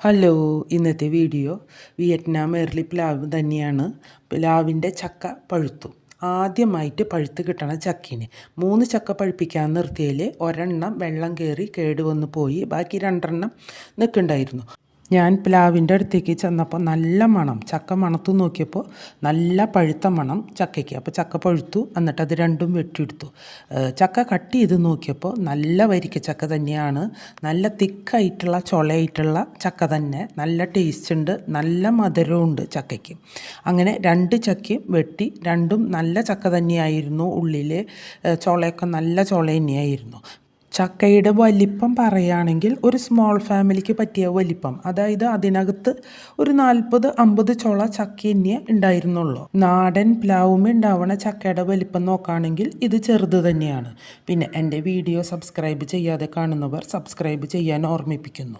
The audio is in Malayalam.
ഹലോ ഇന്നത്തെ വീഡിയോ വിയറ്റ്നാം എർലി പ്ലാവ് തന്നെയാണ്. പ്ലാവിന്റെ ചക്ക പഴുത്തു. ആദ്യമായിട്ട് പഴുത്ത് കിട്ടണ ചക്കിന് മൂന്ന് ചക്ക പഴുപ്പിക്കാൻ നിർത്തിയതിൽ ഒരെണ്ണം വെള്ളം കയറി കേടുവന്ന് പോയി. ബാക്കി രണ്ടെണ്ണം നിൽക്കുന്നുണ്ടായിരുന്നു. ഞാൻ പ്ലാവിന്റെ അടുത്തേക്ക് ചെന്നപ്പോൾ നല്ല മണം ചക്ക മണത്തു നോക്കിയപ്പോൾ നല്ല പഴുത്ത മണം ചക്കയ്ക്ക്. അപ്പോൾ ചക്ക പഴുത്തു എന്നിട്ട് അത് രണ്ടും വെട്ടിയെടുത്തു. ചക്ക കട്ട് ചെയ്ത് നോക്കിയപ്പോൾ നല്ല വരിക്ക ചക്ക തന്നെയാണ്. നല്ല തിക്കായിട്ടുള്ള ചുളയായിട്ടുള്ള ചക്ക തന്നെ. നല്ല ടേസ്റ്റ് ഉണ്ട് നല്ല മധുരമുണ്ട് ചക്കയ്ക്ക്. അങ്ങനെ രണ്ട് ചക്കയും വെട്ടി രണ്ടും നല്ല ചക്ക തന്നെയായിരുന്നു ഉള്ളിൽ ചുളയൊക്കെ നല്ല ചുള തന്നെയായിരുന്നു. ചക്കയുടെ വലിപ്പം പറയുകയാണെങ്കിൽ ഒരു സ്മോൾ ഫാമിലിക്ക് പറ്റിയ വലിപ്പം. അതായത് അതിനകത്ത് ഒരു നാൽപ്പത് അമ്പത് ചോള ചക്ക തന്നെ ഉണ്ടായിരുന്നുള്ളൂ. നാടൻ പ്ലാവുമേ ഉണ്ടാവണ ചക്കയുടെ വലിപ്പം നോക്കുകയാണെങ്കിൽ ഇത് ചെറുത് തന്നെയാണ്. പിന്നെ എന്റെ വീഡിയോ സബ്സ്ക്രൈബ് ചെയ്യാതെ കാണുന്നവർ സബ്സ്ക്രൈബ് ചെയ്യാൻ ഓർമ്മിപ്പിക്കുന്നു.